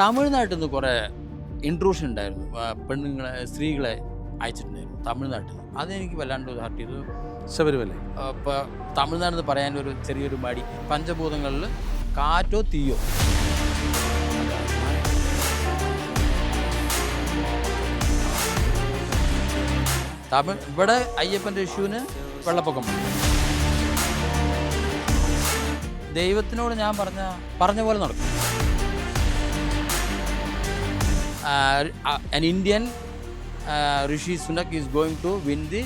തമിഴ്നാട്ടിൽ നിന്ന് കുറേ ഇൻട്രൂഷൻ ഉണ്ടായിരുന്നു പെണ്ണുങ്ങളെ സ്ത്രീകളെ അയച്ചിട്ടുണ്ടായിരുന്നു തമിഴ്നാട്ടിൽ നിന്ന് അതെനിക്ക് വല്ലാണ്ട് ഹർട്ട് ചെയ്തു. ശബരിമല. ഇപ്പോൾ തമിഴ്നാട് എന്ന് പറയാൻ ഒരു ചെറിയൊരു മടി. പഞ്ചഭൂതങ്ങളിൽ കാറ്റോ തീയോ? തമിഴ് ഇവിടെ അയ്യപ്പന്റെ ഇഷ്യൂവിന് വെള്ളപ്പൊക്കം ദൈവത്തിനോട് ഞാൻ പറഞ്ഞ പറഞ്ഞ പോലെ നടക്കും. An Indian uh, Rishi Sunak is going to win the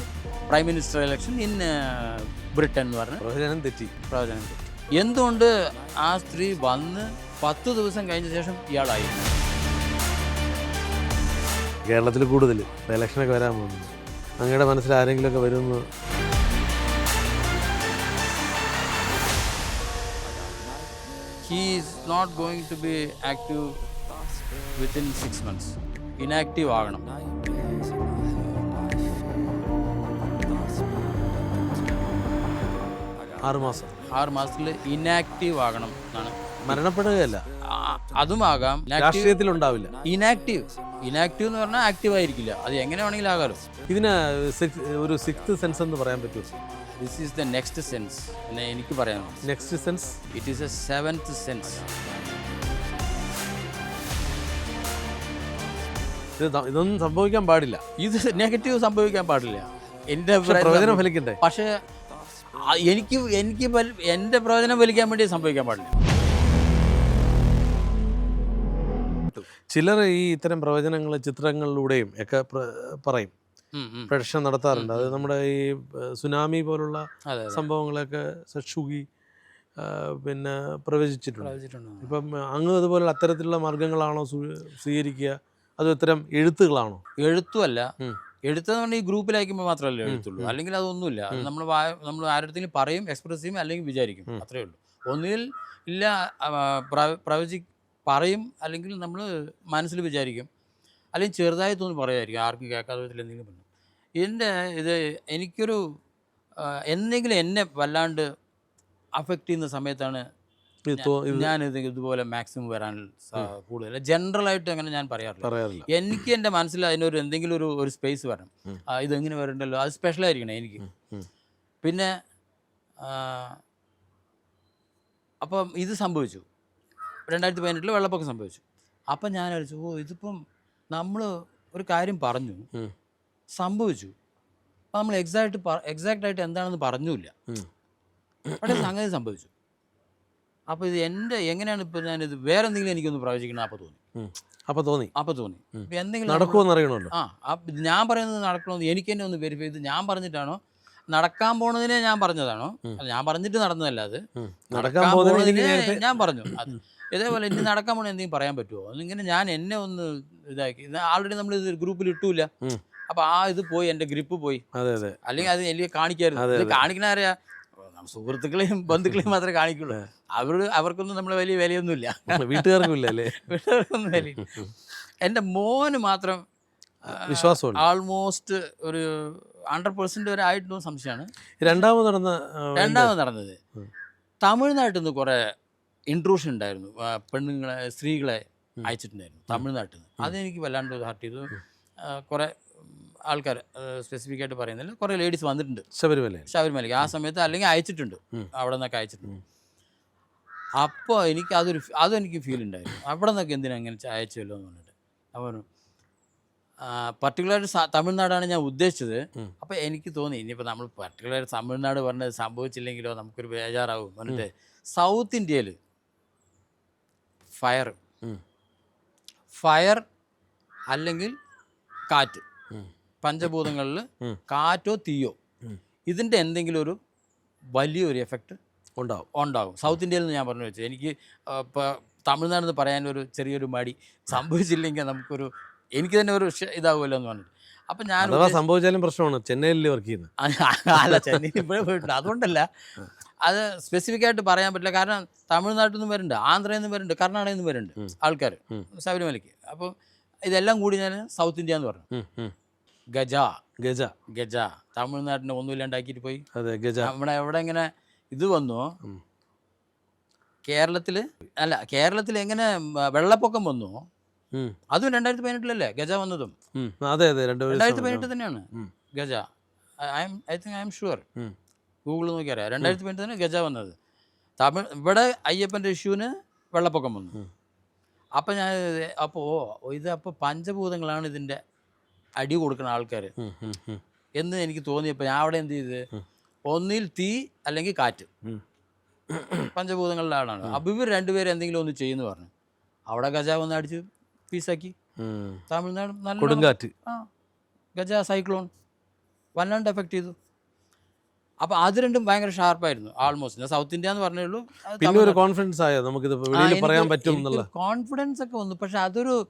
prime minister election in uh, Britain എന്ന് പറഞ്ഞ്. പ്രവചനം തെറ്റി. പ്രവചനം കിട്ടി. എന്തുകൊണ്ട് ആ സ്ത്രീ വന്ന് പത്ത് ദിവസം കഴിഞ്ഞ ശേഷം ഇയാളായി? കേരളത്തിൽ കൂടുതൽ ഇലക്ഷനൊക്കെ വരാൻ പോകുന്നു അങ്ങയുടെ മനസ്സിൽ ആരെങ്കിലുമൊക്കെ വരുമെന്ന് he is not going to be active within six months inactive ആകണം. ആറ് മാസത്തിൽ ഇനാക്റ്റീവ് ആകണം എന്നാണ്. മരണപ്പെടുകയല്ല. അതുമാകാം രാഷ്ട്രീയത്തിലുണ്ടാവില്ല. ഇനാക്റ്റീവ് ഇനാക്റ്റീവ് എന്ന് പറഞ്ഞാൽ ആക്റ്റീവ് ആയിരിക്കില്ല. അത് എങ്ങനെ വേണമെങ്കിലും ആകാലോ. ഇതിന് ഒരു സിക്സ് സെൻസ് എന്ന് പറയാൻ പറ്റുമോ? This is the next sense എന്നെ എനിക്ക് പറയാനുള്ളത്. Next sense it is a seventh sense ഇത് ഇതൊന്നും സംഭവിക്കാൻ പാടില്ല. ഇത് നെഗറ്റീവ് സംഭവിക്കാൻ പാടില്ല. എന്റെ പ്രയോജനം പ്രവചനം ഫലിക്കണ്ടേ? പക്ഷേ എനിക്ക് എനിക്ക് എന്റെ എന്റെ പ്രവചനം വലിക്കാൻ വേണ്ടി സംഭവിക്കാൻ പാടില്ല. ചിലർ ഈ ഇത്തരം പ്രവചനങ്ങൾ ചിത്രങ്ങളിലൂടെയും ഒക്കെ പറയും. പ്രദർശനം നടത്താറുണ്ട്. അത് നമ്മുടെ ഈ സുനാമി പോലുള്ള സംഭവങ്ങളൊക്കെ സക്ഷുകി പിന്നെ പ്രവചിച്ചിട്ടുണ്ട്? ഇപ്പം അങ്ങ് അതുപോലുള്ള അത്തരത്തിലുള്ള മാർഗങ്ങളാണോ സ്വീ- സ്വീകരിക്കുക? അതോ ഇത്തരം എഴുത്തുകളാണോ? എഴുത്തുമല്ല. എഴുത്തെന്ന് പറഞ്ഞാൽ ഈ ഗ്രൂപ്പിൽ അയക്കുമ്പോൾ മാത്രമല്ലേ എഴുത്തുള്ളൂ. അല്ലെങ്കിൽ അതൊന്നുമില്ല അത് നമ്മൾ നമ്മൾ ആരുടെ പറയും എക്സ്പ്രസ് ചെയ്യും അല്ലെങ്കിൽ വിചാരിക്കും. അത്രയേ ഉള്ളൂ. ഒന്നുകിൽ ഇല്ല പ്രവചി പറയും അല്ലെങ്കിൽ നമ്മൾ മനസ്സിൽ വിചാരിക്കും. അല്ലെങ്കിൽ ചെറുതായി തോന്നി പറയുമായിരിക്കും ആർക്കും കേൾക്കാത്ത വിധത്തിൽ എന്തെങ്കിലും പറഞ്ഞു എന്റെ ഇത് എനിക്കൊരു എന്തെങ്കിലും എന്നെ വല്ലാണ്ട് അഫക്റ്റ് ചെയ്യുന്ന സമയത്താണ് ഇത് തോ- ഇത് ഞാൻ ഇത് ഇതുപോലെ മാക്സിമം വരാൻ കൂടുതൽ ജനറലായിട്ട് അങ്ങനെ ഞാൻ പറയാറില്ല. എനിക്ക് എന്റെ മനസ്സിൽ അതിനൊരു എന്തെങ്കിലും ഒരു ഒരു സ്പേസ് വരണം. ഇതെങ്ങനെ വരണ്ടല്ലോ? അത് സ്പെഷ്യൽ ആയിരിക്കണം എനിക്ക്. പിന്നെ അപ്പം ഇത് സംഭവിച്ചു. രണ്ടായിരത്തി പതിനെട്ടിൽ വെള്ളപ്പൊക്കം സംഭവിച്ചു. അപ്പം ഞാൻ അടിച്ചു ഓ ഇതിപ്പം നമ്മൾ ഒരു കാര്യം പറഞ്ഞു. സംഭവിച്ചു. അപ്പം നമ്മൾ എക്സാക്ട് എക്സാക്റ്റ് ആയിട്ട് എന്താണെന്ന് പറഞ്ഞില്ല. പക്ഷേ സംഗതി സംഭവിച്ചു. അപ്പോൾ ഇത് എന്റെ എങ്ങനെയാണ് ഞാൻ ഇത് വേറെ എന്തെങ്കിലും എനിക്കൊന്ന് പ്രവചിക്കണം? അപ്പോൾ തോന്നി. അപ്പോൾ അപ്പൊ തോന്നി. അപ്പോൾ തോന്നി. ഇപ്പം എന്തെങ്കിലും നടക്കുമെന്ന് അറിയണമല്ലോ. ആ ഞാൻ പറയുന്നത് നടക്കണമെന്ന് എനിക്ക് തന്നെ ഒന്ന് വെരിഫൈ ചെയ്ത് ഞാൻ പറഞ്ഞിട്ടാണോ? നടക്കാൻ പോണതിനെ ഞാൻ പറഞ്ഞതാണോ? ഞാൻ പറഞ്ഞിട്ട് നടന്നതല്ല അത്. നടക്കാൻ പോകുന്നതിനെ ഞാൻ പറഞ്ഞു. അത് ഇതേപോലെ ഇനി നടക്കാൻ പോണ എന്തെങ്കിലും പറയാൻ പറ്റുമോ ഇങ്ങനെ ഞാൻ എന്നെ ഒന്ന് ഇതാക്കി. ആൾറെഡി നമ്മൾ ഇത് ഗ്രൂപ്പിൽ ഇട്ടൂല. അപ്പൊ ആ ഇത് പോയി എന്റെ ഗ്രിപ്പ് പോയി. അല്ലെങ്കിൽ അത് എനിക്ക് കാണിക്കായിരുന്നു. അതെ. കാണിക്കണ അറിയാ സുഹൃത്തുക്കളെയും ബന്ധുക്കളെയും മാത്രമേ കാണിക്കുള്ളൂ. അവർ അവർക്കൊന്നും നമ്മൾ വലിയ വിലയൊന്നുമില്ല. വീട്ടുകാർക്കും ഇല്ല അല്ലേ? വീട്ടുകാർക്കൊന്നും വിലയില്ല. എന്റെ മോന് മാത്രം വിശ്വാസമുണ്ട്. ആൾമോസ്റ്റ് ഒരു ഹൺഡ്രഡ് പെർസെന്റ് വരെ ആയിട്ടു സംശയമാണ്. രണ്ടാമത് നടന്ന രണ്ടാമത് നടന്നത്. തമിഴ്നാട്ടിൽ നിന്ന് കുറേ ഇൻട്രൂഷൻ ഉണ്ടായിരുന്നു. പെണ്ണുങ്ങളെ സ്ത്രീകളെ. അയച്ചിട്ടുണ്ടായിരുന്നു തമിഴ്നാട്ടിൽ നിന്ന്. അതെനിക്ക് വല്ലാണ്ട് ഹർട്ട് ചെയ്തു. കുറേ ആൾക്കാർ സ്പെസിഫിക് ആയിട്ട് പറയുന്നില്ല. കുറേ ലേഡീസ് വന്നിട്ടുണ്ട്. ശബരിമല ശബരിമലയ്ക്ക്. ആ സമയത്ത് അല്ലെങ്കിൽ അയച്ചിട്ടുണ്ട്. അവിടെ നിന്നൊക്കെ അയച്ചിട്ടുണ്ട്. അപ്പോൾ എനിക്ക് അതൊരു അതെനിക്ക് ഫീൽ ഉണ്ടായിരുന്നു. അവിടെ നിന്നൊക്കെ എന്തിനാ അങ്ങനെ അയച്ചല്ലോ എന്ന് പറഞ്ഞിട്ട്. അവർ പർട്ടിക്കുലർ തമിഴ്നാടാണ് ഞാൻ ഉദ്ദേശിച്ചത്. അപ്പോൾ എനിക്ക് തോന്നി ഇനിയിപ്പോൾ നമ്മൾ പർട്ടിക്കുലർ തമിഴ്നാട് പറഞ്ഞത് സംഭവിച്ചില്ലെങ്കിലോ നമുക്കൊരു ബേജാറാവും. പറഞ്ഞിട്ട് സൗത്ത് ഇന്ത്യയിൽ ഫയർ ഫയർ അല്ലെങ്കിൽ കാറ്റ്. പഞ്ചഭൂതങ്ങളിൽ. കാറ്റോ തീയോ ഇതിന്റെ എന്തെങ്കിലും ഒരു വലിയൊരു എഫക്റ്റ് ഉണ്ടാവും. ഉണ്ടാവും. സൗത്ത് ഇന്ത്യയിൽ നിന്ന് ഞാൻ പറഞ്ഞു വെച്ചു എനിക്ക് ഇപ്പോൾ തമിഴ്നാട് എന്ന് പറയാൻ ഒരു ചെറിയൊരു മടി സംഭവിച്ചില്ലെങ്കിൽ നമുക്കൊരു എനിക്ക് തന്നെ ഒരു ഇതാവുമല്ലോ എന്ന് പറഞ്ഞിട്ട്. അപ്പം ഞാൻ സംഭവിച്ചാലും പ്രശ്നമാണ്. ചെന്നൈയിൽ വർക്ക് ചെയ്യുന്നത് അല്ല ചെന്നൈയിൽ ഇപ്പോഴേ പോയിട്ടുണ്ട്. അതുകൊണ്ടല്ല അത് സ്പെസിഫിക് ആയിട്ട് പറയാൻ പറ്റില്ല. കാരണം തമിഴ്നാട്ടിൽ നിന്നും വരുന്നുണ്ട് ആന്ധ്രയിൽ നിന്നും വരുന്നുണ്ട് കർണാടകയിൽ നിന്നും വരുന്നുണ്ട് ആൾക്കാർ. ശബരിമലയ്ക്ക്. അപ്പോൾ ഇതെല്ലാം കൂടി ഞാൻ സൗത്ത് ഇന്ത്യ എന്ന് പറഞ്ഞു. ഗജ. ഗജ. ഗജ. തമിഴ്നാട്ടിനെ ഒന്നുമില്ലാണ്ടാക്കിയിട്ട് പോയി. അതെ ഗജ. നമ്മുടെ എവിടെ ഇങ്ങനെ ഇത് വന്നു. കേരളത്തിൽ അല്ല കേരളത്തിൽ എങ്ങനെ വെള്ളപ്പൊക്കം വന്നു. അതും രണ്ടായിരത്തി പതിനെട്ടിലല്ലേ ഗജ വന്നതും? അതെ അതെ രണ്ടായിരത്തി പതിനെട്ട് തന്നെയാണ് Gaja. I'm I think I'm sure. Google നോക്കി അറിയാം രണ്ടായിരത്തി പതിനെട്ട് തന്നെ ഗജ വന്നത്. തമിഴ് ഇവിടെ അയ്യപ്പന്റെ ഇഷ്യൂവിന് വെള്ളപ്പൊക്കം വന്നു. അപ്പം ഞാൻ അപ്പോൾ ഇത് അപ്പോൾ പഞ്ചഭൂതങ്ങളാണ് ഇതിന്റെ അടി കൊടുക്കുന്ന ആൾക്കാർ. എന്ന് എനിക്ക് തോന്നിയപ്പോൾ ഞാൻ അവിടെ എന്ത് ചെയ്ത്? ഒന്നിൽ തീ അല്ലെങ്കിൽ കാറ്റ്. പഞ്ചഭൂതങ്ങളുടെ ആളാണ്. അപ്പൊ ഇവർ രണ്ടുപേരും എന്തെങ്കിലും ഒന്ന് ചെയ്യുന്നു പറഞ്ഞു. അവിടെ ഗജ ഒന്ന് അടിച്ച് പീസാക്കി. തമിഴ്നാട് നല്ല കൊടുങ്കാറ്റ്. ആ. ഗജ സൈക്ലോൺ. വല്ലാണ്ട് എഫക്ട് ചെയ്തു. അപ്പൊ അത് രണ്ടും ഭയങ്കര ഷാർപ്പായിരുന്നു ആൾമോസ്റ്റ് സൗത്ത് ഇന്ത്യ എന്ന് പറഞ്ഞേ ഉള്ളൂ. പിന്നെ ഒരു കോൺഫിഡൻസ് ആയോ? നമുക്ക് പറയാൻ പറ്റും കോൺഫിഡൻസ് ഒക്കെ വന്നു. പക്ഷെ അതൊരു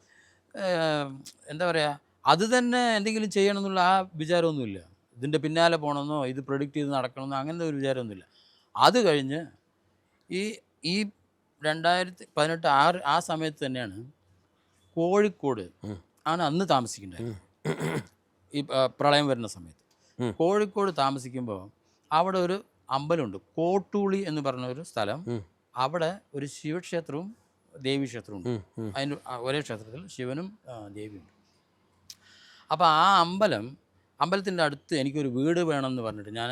എന്താ പറയാ അത് തന്നെ എന്തെങ്കിലും ചെയ്യണം എന്നുള്ള ആ വിചാരമൊന്നുമില്ല. ഇതിന്റെ പിന്നാലെ പോകണമെന്നോ ഇത് പ്രൊഡിക്റ്റ് ചെയ്ത് നടക്കണമെന്നോ അങ്ങനത്തെ ഒരു വിചാരമൊന്നുമില്ല. അത് കഴിഞ്ഞ് ഈ ഈ രണ്ടായിരത്തി പതിനെട്ട് ആറ് ആ സമയത്ത് തന്നെയാണ് കോഴിക്കോട് ആണ് അന്ന് താമസിക്കേണ്ടത് ഈ പ്രളയം വരുന്ന സമയത്ത്. കോഴിക്കോട് താമസിക്കുമ്പോൾ അവിടെ ഒരു അമ്പലമുണ്ട്. കോട്ടൂളി എന്ന് പറഞ്ഞ ഒരു സ്ഥലം. അവിടെ ഒരു ശിവക്ഷേത്രവും ഉം. അതിന്റെ ഒരേ ക്ഷേത്രത്തിൽ ശിവനും ദേവിയും ദേവിയുണ്ട് അപ്പോൾ ആ അമ്പലം അമ്പലത്തിന്റെ അടുത്ത് എനിക്കൊരു വീട് വേണമെന്ന് പറഞ്ഞിട്ട് ഞാൻ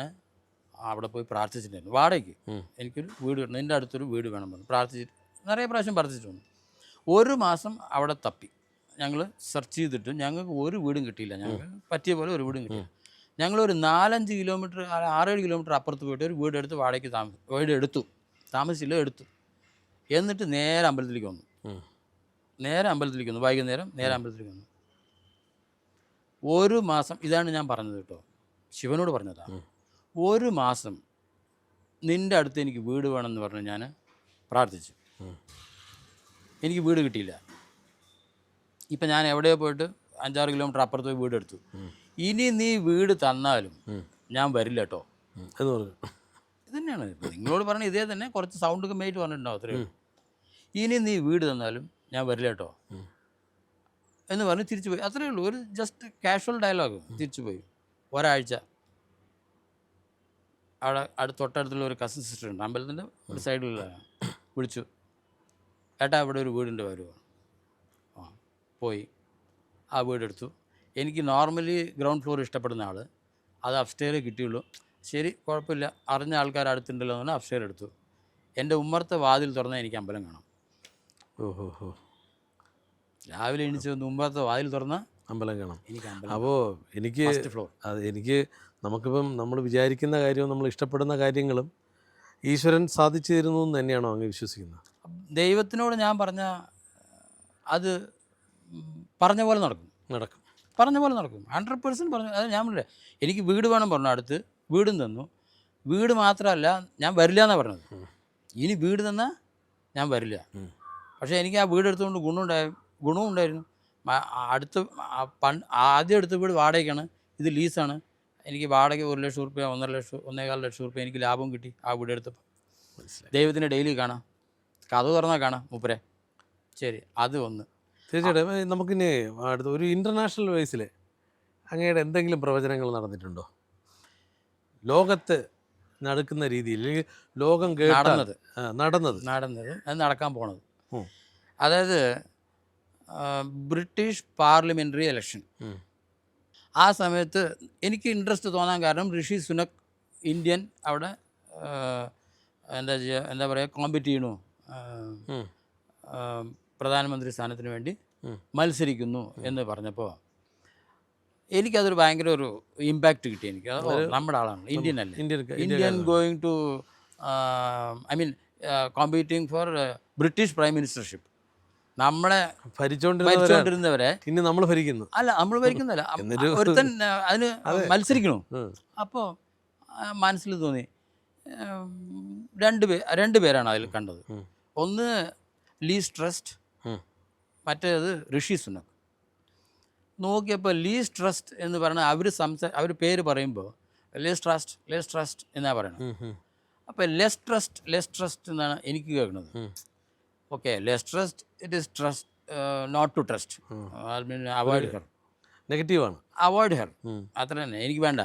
അവിടെ പോയി പ്രാർത്ഥിച്ചിട്ടുണ്ടായിരുന്നു. വാടകയ്ക്ക്. എനിക്കൊരു വീട് വേണം. നിന്റെ അടുത്തൊരു വീട് വേണം പറഞ്ഞു. പ്രാർത്ഥിച്ചിട്ട് നിറയെ പ്രാവശ്യം പ്രാർത്ഥിച്ചിട്ടുണ്ട്. ഒരു മാസം അവിടെ തപ്പി. ഞങ്ങൾ സെർച്ച് ചെയ്തിട്ട് ഞങ്ങൾക്ക് ഒരു വീടും കിട്ടിയില്ല. ഞങ്ങൾക്ക് പറ്റിയ പോലെ ഒരു വീടും കിട്ടിയില്ല. ഞങ്ങളൊരു നാലഞ്ച് കിലോമീറ്റർ ആറേഴ് കിലോമീറ്റർ അപ്പുറത്ത് പോയിട്ട് ഒരു വീട് എടുത്ത് വാടകയ്ക്ക് താമസം വീട് എടുത്തു താമസിച്ചില്ല എടുത്തു. എന്നിട്ട് നേരെ അമ്പലത്തിലേക്ക് വന്നു. നേരെ അമ്പലത്തിലേക്ക് വന്നു. വൈകുന്നേരം നേരെ അമ്പലത്തിലേക്ക് വന്നു. ഒരു മാസം ഇതാണ് ഞാൻ പറഞ്ഞത് കേട്ടോ. ശിവനോട് പറഞ്ഞതാ. ഒരു മാസം നിന്റെ അടുത്ത് എനിക്ക് വീട് വേണമെന്ന് പറഞ്ഞ് ഞാൻ പ്രാർത്ഥിച്ചു. എനിക്ക് വീട് കിട്ടിയില്ല. ഇപ്പം ഞാൻ എവിടെയോ പോയിട്ട് അഞ്ചാറ് കിലോമീറ്റർ അപ്പുറത്ത് പോയി വീട് എടുത്തു ഇനി നീ വീട് തന്നാലും ഞാൻ വരില്ല കേട്ടോ. എന്ന് പറഞ്ഞു. ഇത് തന്നെയാണ്. നിങ്ങളോട് പറഞ്ഞ ഇതേ തന്നെ കുറച്ച് സൗണ്ട് കമ്മിയായിട്ട് പറഞ്ഞിട്ടുണ്ടാവും അത്രയും ഇനി നീ വീട് തന്നാലും ഞാൻ വരില്ല കേട്ടോ. എന്ന് പറഞ്ഞ് തിരിച്ചു പോയി. അത്രേ ഉള്ളൂ. ഒരു ജസ്റ്റ് കാഷ്വൽ ഡയലോഗ് തിരിച്ചു പോയി. ഒരാഴ്ച. അവിടെ അടുത്ത് തൊട്ടടുത്തുള്ള ഒരു കസിൻ സിസ്റ്റർ ഉണ്ട്. അമ്പലത്തിന്റെ ഒരു സൈഡിലുള്ള വിളിച്ചു. ഏട്ടാ ഇവിടെ ഒരു വീടിന്റെ വരുമോ ആ പോയി. ആ വീടെടുത്തു. എനിക്ക് നോർമലി ഗ്രൗണ്ട് ഫ്ലോർ ഇഷ്ടപ്പെടുന്ന ആൾ അത് അപ്സ്റ്റെയർ കിട്ടിയുള്ളൂ. ശരി കുഴപ്പമില്ല. അറിഞ്ഞ ആൾക്കാർ അടുത്തുണ്ടല്ലോ എന്ന് പറഞ്ഞാൽ അപ്സ്റ്റെയർ എടുത്തു. എന്റെ ഉമ്മറത്തെ വാതിൽ തുറന്നാൽ എനിക്ക് അമ്പലം കാണാം. ഓഹോ ഹോ. രാവിലെ എണീച്ച് മുമ്പത്തെ വാതിൽ തുറന്ന അമ്പലം കാണാം. അപ്പോൾ എനിക്ക് അത് എനിക്ക് നമുക്കിപ്പം നമ്മൾ വിചാരിക്കുന്ന കാര്യവും നമ്മൾ ഇഷ്ടപ്പെടുന്ന കാര്യങ്ങളും ഈശ്വരൻ സാധിച്ചു തരുന്നു എന്ന് തന്നെയാണോ അങ്ങ് വിശ്വസിക്കുന്നത്? ദൈവത്തിനോട് ഞാൻ പറഞ്ഞ അത് പറഞ്ഞ പോലെ നടക്കും. നടക്കും. പറഞ്ഞ പോലെ നടക്കും. ഹൺഡ്രഡ് പെർസെന്റ് പറഞ്ഞു അത് ഞാൻ പറഞ്ഞില്ലേ എനിക്ക് വീട് വേണം പറഞ്ഞു അടുത്ത് വീടും തന്നു. വീട് മാത്രമല്ല ഞാൻ വരില്ല എന്നാണ് പറഞ്ഞത്. ഇനി വീട് തന്നാൽ ഞാൻ വരില്ല. പക്ഷേ എനിക്ക് ആ വീട് എടുത്തുകൊണ്ട് ഗുണമുണ്ടായി ഗുണവും ഉണ്ടായിരുന്നു. അടുത്ത പണ്ട് ആദ്യം എടുത്ത വീട് വാടകയ്ക്കാണ്. ഇത് ലീസാണ്. എനിക്ക് വാടക ഒരു ലക്ഷം റുപ്യ ഒന്നര ലക്ഷം ഒന്നേകാൽ ലക്ഷം റുപ്യ എനിക്ക് ലാഭം കിട്ടി ആ വീട് എടുത്തപ്പോൾ ദൈവത്തിന്റെ ദൈവത്തിനെ ഡെയിലി കാണാം. കഥ തുറന്നാൽ കാണാം മൂപ്പരെ. ശരി അത് ഒന്ന് തീർച്ചയായിട്ടും. നമുക്കിനി അടുത്ത ഒരു ഇന്റർനാഷണൽ വൈസിൽ അങ്ങയുടെ എന്തെങ്കിലും പ്രവചനങ്ങൾ നടന്നിട്ടുണ്ടോ? ലോകത്ത് നടക്കുന്ന രീതിയിൽ ലോകം നടന്നത്. നടന്നത്. നടന്നത്. അത് നടക്കാൻ പോണത്. അതായത് ബ്രിട്ടീഷ് പാർലമെന്ററി ഇലക്ഷൻ. ആ സമയത്ത് എനിക്ക് ഇൻട്രസ്റ്റ് തോന്നാൻ കാരണം ഋഷി സുനക് ഇന്ത്യൻ അവിടെ എന്താ ചെയ്യുക എന്താ പറയുക കോമ്പറ്റ് ചെയ്യണു. പ്രധാനമന്ത്രി സ്ഥാനത്തിന് വേണ്ടി. മത്സരിക്കുന്നു എന്ന് പറഞ്ഞപ്പോൾ എനിക്കതൊരു ഭയങ്കര ഒരു ഇമ്പാക്റ്റ് കിട്ടി എനിക്ക്. നമ്മുടെ ആളാണ്. ഇന്ത്യൻ അല്ല? Indian going to I mean competing for British prime ministership നമ്മളെ ഭരിച്ചോണ്ടിരുന്നവരെ. പിന്നെ നമ്മൾ ഭരിക്കുന്നു. അല്ല നമ്മൾ ഭരിക്കുന്നല്ല ഒരുത്തൻ അതിന് മത്സരിക്കണു. അപ്പോൾ മനസ്സിൽ തോന്നി രണ്ട് പേ രണ്ട് പേരാണ് അതിൽ കണ്ടത്. ഒന്ന് ലീസ് ട്രസ്റ്റ്. മറ്റേത് ഋഷി സുനക്. നോക്കിയപ്പോൾ ലീസ് ട്രസ്റ്റ് എന്ന് പറയുന്നത് അവർ സംസാ അവർ പേര് പറയുമ്പോൾ ലെസ് ട്രസ്റ്റ് ലെസ് ട്രസ്റ്റ് എന്നാണ് പറയുന്നത്. അപ്പോൾ ലെസ് ട്രസ്റ്റ് ലെസ് ട്രസ്റ്റ് എന്നാണ് എനിക്ക് കേൾക്കുന്നത് ഉം. Okay Liz Truss it is trust not to trust avoid her നെഗറ്റീവാണ് അവോയ്ഡ് ഹെർ ഉം. അത്ര തന്നെ. എനിക്ക് വേണ്ട.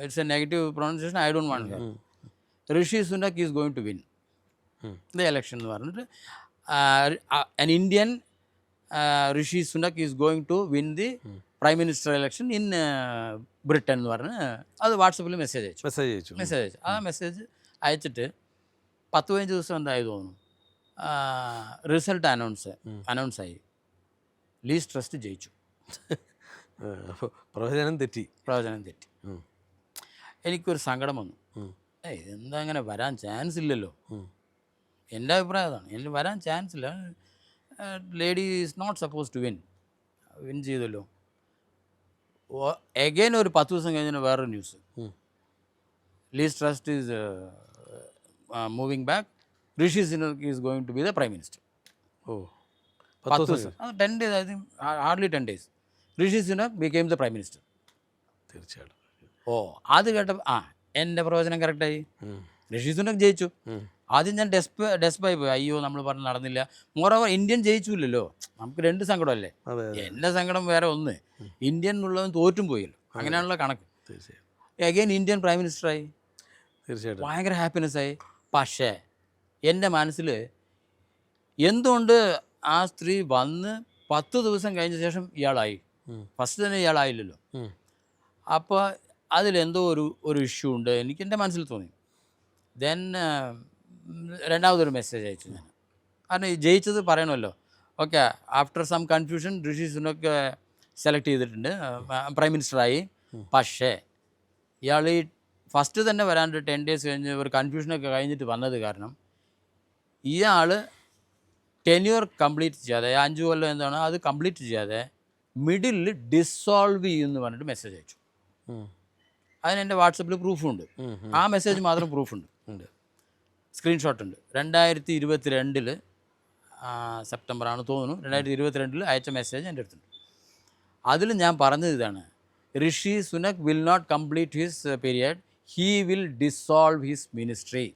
It's a negative pronunciation I don't want her Rishi Sunak is going to win the election എന്ന് പറഞ്ഞിട്ട് an Indian Rishi Sunak is going to win the prime minister election in Britain എന്ന് പറഞ്ഞ് അത് വാട്സപ്പിൽ മെസ്സേജ് അയച്ചു. Message അയച്ചു. Message അയച്ചു. ആ മെസ്സേജ് അയച്ചിട്ട് പത്ത് പതിനഞ്ച് ദിവസം എന്തായി തോന്നുന്നു? റിസൾട്ട് അനൗൺസ് അനൗൺസ് ആയി ലീസ് ട്രസ്റ്റ് ജയിച്ചു. പ്രവചനം തെറ്റി. പ്രവചനം തെറ്റി. എനിക്കൊരു സങ്കടം വന്നു. ഏയ് ഇതെന്താ അങ്ങനെ വരാൻ ചാൻസ് ഇല്ലല്ലോ. എന്റെ അഭിപ്രായം അതാണ്. എനിക്ക് വരാൻ ചാൻസ് ഇല്ല. Lady is not suppose to win win ചെയ്തല്ലോ. എഗെയിൻ ഒരു പത്ത് ദിവസം കഴിഞ്ഞാൽ വേറൊരു news. Liz Truss is moving back Rishi Sunak is going to be the prime minister oh പത്ത് ദിവസം. അത് ten days I think hardly ten days Rishi Sunak became the prime minister തീർച്ചയായിട്ടും. ഓ അത് കേട്ടപ്പോൾ ആ എന്റെ പ്രവചനം കറക്റ്റായി. ഋഷി സുനക് ജയിച്ചു. ആദ്യം ഞാൻ ഡെസ്പ് ഡെസ്പായി പോയി അയ്യോ നമ്മൾ പറഞ്ഞ് നടന്നില്ല. മോറോവർ ഇന്ത്യൻ ജയിച്ചില്ലല്ലോ. നമുക്ക് രണ്ട് സങ്കടമല്ലേ? എന്റെ സങ്കടം വേറെ ഒന്ന്. ഇന്ത്യൻ എന്നുള്ളവൻ തോറ്റും പോയല്ലോ. അങ്ങനെയാണല്ലോ കണക്ക്. അഗൈൻ ഇന്ത്യൻ പ്രൈം മിനിസ്റ്ററായി തീർച്ചയായിട്ടും. ഭയങ്കര ഹാപ്പിനെസ് ആയി. പക്ഷേ എന്റെ മനസ്സിൽ എന്തുകൊണ്ട് ആ സ്ത്രീ വന്ന് പത്ത് ദിവസം കഴിഞ്ഞ ശേഷം ഇയാളായി? ഫസ്റ്റ് തന്നെ ഇയാളായില്ലല്ലോ. അപ്പോൾ അതിലെന്തോ ഒരു ഒരു ഇഷ്യൂ ഉണ്ട് എനിക്ക് എന്റെ മനസ്സിൽ തോന്നി. ദെൻ രണ്ടാമതൊരു മെസ്സേജ് അയച്ചു ഞാൻ. കാരണം ജയിച്ചത് പറയണമല്ലോ. Okay after some confusion Rishi Sunak select ചെയ്തിട്ടുണ്ട്. പ്രൈം മിനിസ്റ്ററായി പക്ഷേ ഇയാൾ ഈ ഫസ്റ്റ് തന്നെ വരാണ്ട് ടെൻ ഡേയ്സ് കഴിഞ്ഞ് ഒരു കൺഫ്യൂഷനൊക്കെ കഴിഞ്ഞിട്ട് വന്നത് കാരണം ഇയാൾ ടെന്യൂർ കംപ്ലീറ്റ് ചെയ്യാതെ അഞ്ച് കൊല്ലം എന്താണ് അത് കംപ്ലീറ്റ് ചെയ്യാതെ മിഡിലിൽ ഡിസോൾവ് ചെയ്യുമെന്ന് പറഞ്ഞിട്ട് മെസ്സേജ് അയച്ചു. അതിന് എന്റെ വാട്സപ്പിൽ പ്രൂഫുണ്ട്. ആ മെസ്സേജ് മാത്രം പ്രൂഫുണ്ട് ഉണ്ട്. സ്ക്രീൻഷോട്ട് ഉണ്ട്. രണ്ടായിരത്തി ഇരുപത്തി രണ്ടിൽ സെപ്റ്റംബർ ആണ് തോന്നുന്നു. രണ്ടായിരത്തി ഇരുപത്തി രണ്ടിൽ അയച്ച മെസ്സേജ് എന്റെ അടുത്തുണ്ട്. അതിൽ ഞാൻ പറഞ്ഞത് ഇതാണ്. Rishi Sunak will not complete his period he will dissolve his ministry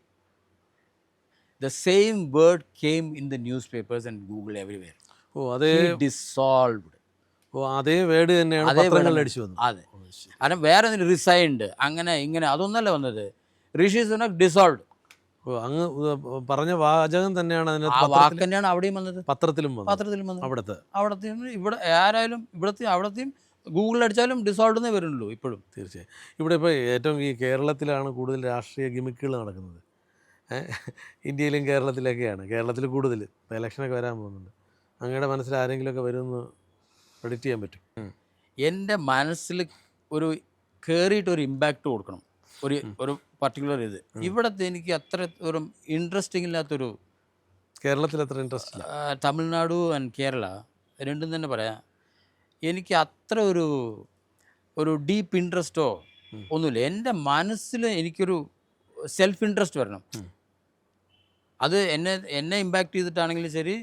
same word came in the newspapers and Google everywhere oh അതേ ഡിസോൾവ്ഡ് ഓ അതേ വേർഡ് തന്നെയാണ് പത്രങ്ങളിൽ അടിച്ചു വന്നത്. അതെ. കാരണം വേറെ റിസൈൻഡ് അങ്ങനെ ഇങ്ങനെ അതൊന്നല്ല വന്നത്. ഋഷി സുനക് ഡിസോൾവ് ഓ അങ്ങ് പറഞ്ഞ വാചകം തന്നെയാണ് അതിനകത്ത് വാക്ക് തന്നെയാണ് അവിടെയും വന്നത്. പത്രത്തിലും വന്നത്. പത്രത്തിലും വന്നത്. അവിടുത്തെ. അവിടത്തെയും ഇവിടെ ആരായാലും ഇവിടത്തെ അവിടത്തെയും ഗൂഗിളിൽ അടിച്ചാലും ഡിസോൾവ് എന്നേ വരുന്നുള്ളൂ ഇപ്പോഴും. തീർച്ചയായും. ഇവിടെ ഇപ്പോൾ ഏറ്റവും ഈ കേരളത്തിലാണ് കൂടുതൽ രാഷ്ട്രീയ ഗിമിക്കുകൾ നടക്കുന്നത്? ഇന്ത്യയിലും കേരളത്തിലൊക്കെയാണ്. കേരളത്തിൽ കൂടുതൽ. ഇലക്ഷനൊക്കെ വരാൻ പോകുന്നുണ്ട്. അങ്ങയുടെ മനസ്സിൽ ആരെങ്കിലുമൊക്കെ വരുമെന്ന് പ്രെഡിക്റ്റ് ചെയ്യാൻ പറ്റും. എന്റെ മനസ്സിൽ ഒരു കയറിയിട്ട് ഒരു ഇമ്പാക്റ്റ് കൊടുക്കണം. ഒരു ഒരു പർട്ടിക്കുലർ ഇത്. ഇവിടത്തെ എനിക്ക് അത്ര ഒരു ഇൻട്രസ്റ്റിംഗ് ഇല്ലാത്തൊരു കേരളത്തിൽ അത്ര ഇൻട്രസ്റ്റ് തമിഴ്നാടു ആൻഡ് കേരള രണ്ടും തന്നെ പറയാം. എനിക്ക് അത്ര ഒരു ഒരു ഡീപ്പ് ഇൻട്രസ്റ്റോ ഒന്നുമില്ല. എന്റെ മനസ്സിൽ എനിക്കൊരു സെൽഫ് ഇൻട്രസ്റ്റ് വരണം. അത് എന്നെ എന്നെ ഇമ്പാക്റ്റ് ചെയ്തിട്ടാണെങ്കിലും ശരി.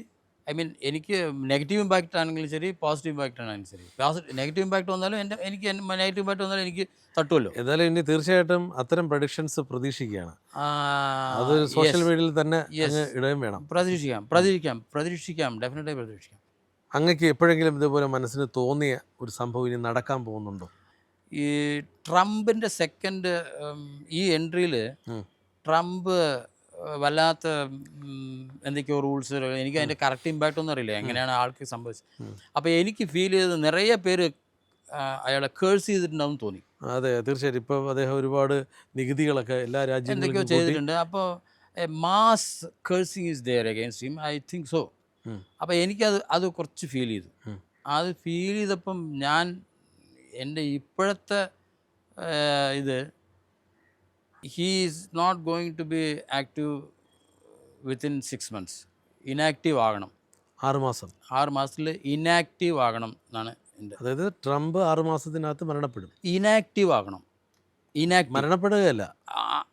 ഐ മീൻ എനിക്ക് നെഗറ്റീവ് ഇമ്പാക്റ്റ് ആണെങ്കിലും ശരി പോസിറ്റീവ് ഇമ്പാക്റ്റ് ആണെങ്കിലും ശരി. നെഗറ്റീവ് ഇമ്പാക്റ്റ് വന്നാലും എന്റെ എനിക്ക് നെഗറ്റീവ് ഇമ്പാക്റ്റ് വന്നാലും എനിക്ക് തട്ടുമല്ലോ. എന്നാലും ഇനി തീർച്ചയായിട്ടും അത്തരം പ്രഡിക്ഷൻസ് പ്രതീക്ഷിക്കുകയാണ്. അത് സോഷ്യൽ മീഡിയയിൽ തന്നെ ഇടയും ഇടുകയും വേണം. പ്രതീക്ഷിക്കാം പ്രതീക്ഷിക്കാം പ്രതീക്ഷിക്കാം ഡെഫിനറ്റായി പ്രതീക്ഷിക്കാം. അങ്ങക്ക് എപ്പോഴെങ്കിലും ഇതുപോലെ മനസ്സിന് തോന്നിയ ഒരു സംഭവം ഇനി നടക്കാൻ പോകുന്നുണ്ടോ? ഈ ട്രംപിന്റെ സെക്കൻഡ് ഈ എൻട്രിയിൽ. ട്രംപ് വല്ലാത്ത എന്തൊക്കെയോ റൂൾസ് എനിക്ക് അതിന്റെ കറക്റ്റ് ഇമ്പാക്റ്റ് ഒന്നും അറിയില്ല. എങ്ങനെയാണ് ആൾക്ക് സംഭവിച്ചത്. അപ്പോൾ എനിക്ക് ഫീൽ ചെയ്തത് നിറയെ പേര് അയാളെ കേഴ്സ് ചെയ്തിട്ടുണ്ടാവും തോന്നി. അതെ തീർച്ചയായിട്ടും. ഇപ്പോൾ അദ്ദേഹം ഒരുപാട് നികുതികളൊക്കെ എല്ലാ എന്തൊക്കെയോ രാജ്യങ്ങളിലും കൂട്ടി ചെയ്തിട്ടുണ്ട്. അപ്പോൾ mass cursing is there against him I think so. അപ്പോൾ എനിക്കത് അത് കുറച്ച് ഫീൽ ചെയ്തു. അത് ഫീൽ ചെയ്തപ്പം ഞാൻ എന്റെ ഇപ്പോഴത്തെ ഇത് he is not going to be active within six months. Inactive ആകണം. ആറ് മാസം. ആറ് മാസത്തിൽ ഇനാക്റ്റീവ് ആകണം എന്നാണ് എന്റെ അതായത് ട്രംപ് ആറ് മാസത്തിനകത്ത് മരണപ്പെടും. ഇനാക്റ്റീവ് ആകണം. ഇനാക്റ്റീവ് മരണപ്പെടുകയല്ല.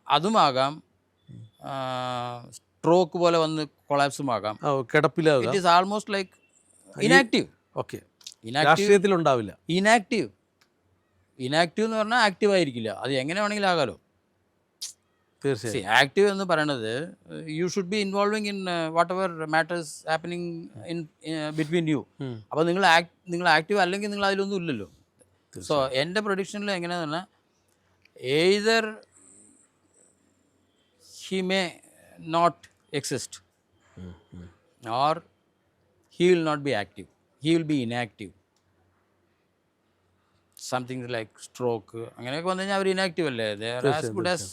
അതുമാകാം സ്ട്രോക്ക് പോലെ വന്ന് കൊളാപ്സും ആകാം കിടപ്പിലാവുക it is almost like inactive okay. ഉണ്ടാവില്ല ഇനാക്റ്റീവ് ഇനാക്റ്റീവ് എന്ന് പറഞ്ഞാൽ ആക്റ്റീവ് ആയിരിക്കില്ല. അത് എങ്ങനെ വേണമെങ്കിലും ആകാലോ. തീർച്ചയായും. ആക്റ്റീവ് എന്ന് പറയുന്നത് you should be involving in whatever matters happening in between you. അപ്പോൾ നിങ്ങൾ നിങ്ങൾ ആക്റ്റീവ് അല്ലെങ്കിൽ നിങ്ങൾ അതിലൊന്നും ഇല്ലല്ലോ. സോ എന്റെ പ്രൊഡിക്ഷനിൽ എങ്ങനെയാന്ന് പറഞ്ഞാൽ either he may not exist or he will not be active. He will be inactive. Something like stroke അങ്ങനെയൊക്കെ വന്നു കഴിഞ്ഞാൽ അവർ ഇനാക്റ്റീവ് അല്ലേ? They're as good as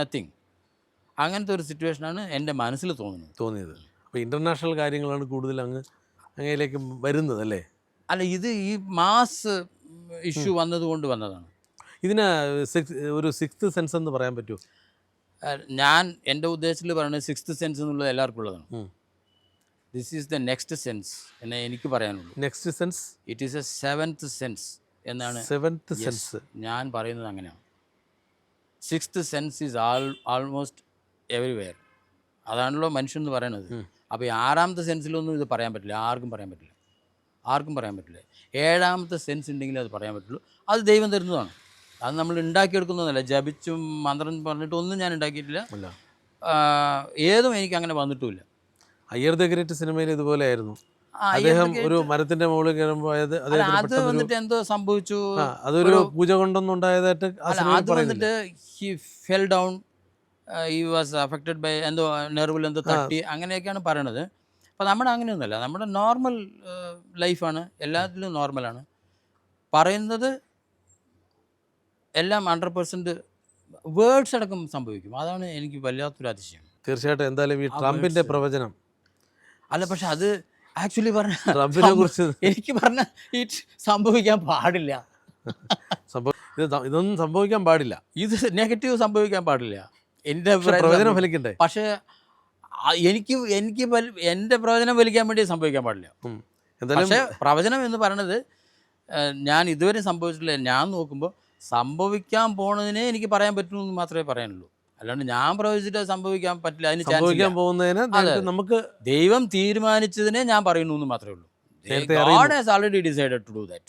nothing അങ്ങനത്തെ ഒരു സിറ്റുവേഷനാണ് എന്റെ മനസ്സിൽ തോന്നുന്നത് തോന്നിയത്. അപ്പോൾ ഇന്റർനാഷണൽ കാര്യങ്ങളാണ് കൂടുതൽ അങ്ങ് അങ്ങയിലേക്ക് വരുന്നത് അല്ലേ? അല്ല ഇത് ഈ മാസ് ഇഷ്യൂ വന്നതുകൊണ്ട് വന്നതാണ്. ഇതിന് സിക്സ് ഒരു സിക്സ്ത് സെൻസ് എന്ന് പറയാൻ പറ്റുമോ? ഞാൻ എന്റെ ഉദ്ദേശത്തിൽ പറയുന്നത് സിക്സ്ത് സെൻസ് എന്നുള്ളത് എല്ലാവർക്കും ഉള്ളതാണ്. This is the next sense എന്നെ എനിക്ക് പറയാനുള്ളൂ. Next sense it is a seventh sense എന്നാണ് സെവൻത്ത് സെൻസ് ഞാൻ പറയുന്നത് അങ്ങനെയാണ്. Sixth sense is all almost everywhere. അതാണല്ലോ മനുഷ്യൻ എന്ന് പറയുന്നത് അപ്പോൾ ഈ ആറാമത്തെ സെൻസിലൊന്നും ഇത് പറയാൻ പറ്റില്ല. ആർക്കും പറയാൻ പറ്റില്ല. ആർക്കും പറയാൻ പറ്റില്ല. ഏഴാമത്തെ സെൻസ് ഉണ്ടെങ്കിൽ അത് പറയാൻ പറ്റുള്ളൂ. അത് ദൈവം തരുന്നതാണ്. അത് നമ്മൾ ഉണ്ടാക്കിയെടുക്കുന്നതല്ല. ജപിച്ചും മന്ത്രം പറഞ്ഞിട്ട് ഒന്നും ഞാൻ ഉണ്ടാക്കിയിട്ടില്ല. ഏതും എനിക്ക് അങ്ങനെ വന്നിട്ടുമില്ല. അയ്യർ ദ ഗ്രേറ്റ് സിനിമയിൽ ഇതുപോലെ ആയിരുന്നു. അദ്ദേഹം ഒരു മരത്തിന്റെ മുകളിൽ കയറുമ്പോൾ അത് വന്നിട്ട് എന്തോ സംഭവിച്ചു? അതൊരു പൂജ കൊണ്ടൊന്നും ഉണ്ടായതായിട്ട് അത് വന്നിട്ട് he fell down he was affected by എന്തോ നെർവിൽ എന്തോ തട്ടി അങ്ങനെയൊക്കെയാണ് പറയണത്. അപ്പോൾ നമ്മുടെ അങ്ങനെയൊന്നുമല്ല നമ്മുടെ നോർമൽ ലൈഫാണ് എല്ലാത്തിലും നോർമലാണ് പറയുന്നത് എല്ലാം ഹൺഡ്രഡ് പെർസെന്റ് വേർഡ്സ് അടക്കം സംഭവിക്കും. അതാണ് എനിക്ക് വല്ലാത്തൊരു അതിശയം. തീർച്ചയായിട്ടും എന്തായാലും ഈ ട്രംപിന്റെ പ്രവചനം. അല്ല പക്ഷെ അത് ആക്ച്വലി പറഞ്ഞ ട്രംപിനെ കുറിച്ച് എനിക്ക് പറഞ്ഞ ഈ സംഭവിക്കാൻ പാടില്ല. ഇതൊന്നും സംഭവിക്കാൻ പാടില്ല. ഇത് നെഗറ്റീവ് സംഭവിക്കാൻ പാടില്ല. എന്റെ പ്രയോജനം ഫലിക്കണ്ടേ? പക്ഷേ എനിക്ക് എനിക്ക് എന്റെ പ്രവചനം വലിക്കാൻ വേണ്ടി സംഭവിക്കാൻ പാടില്ല. എന്തായാലും പക്ഷേ പ്രവചനം എന്ന് പറയണത് ഞാൻ ഇതുവരെ സംഭവിച്ചിട്ടില്ല. ഞാൻ നോക്കുമ്പോൾ സംഭവിക്കാൻ പോണതിനെ എനിക്ക് പറയാൻ പറ്റുമെന്ന് മാത്രമേ പറയാനുള്ളൂ. അല്ലാണ്ട് ഞാൻ പ്രവചിച്ചിട്ട് സംഭവിക്കാൻ പറ്റില്ല. അതിന് സംഭവിക്കാൻ പോകുന്നതിന് നമുക്ക് ദൈവം തീരുമാനിച്ചതിനെ ഞാൻ പറയുന്നു എന്ന് മാത്രമേ ഉള്ളൂ. നേരത്തെ God has already decided to do that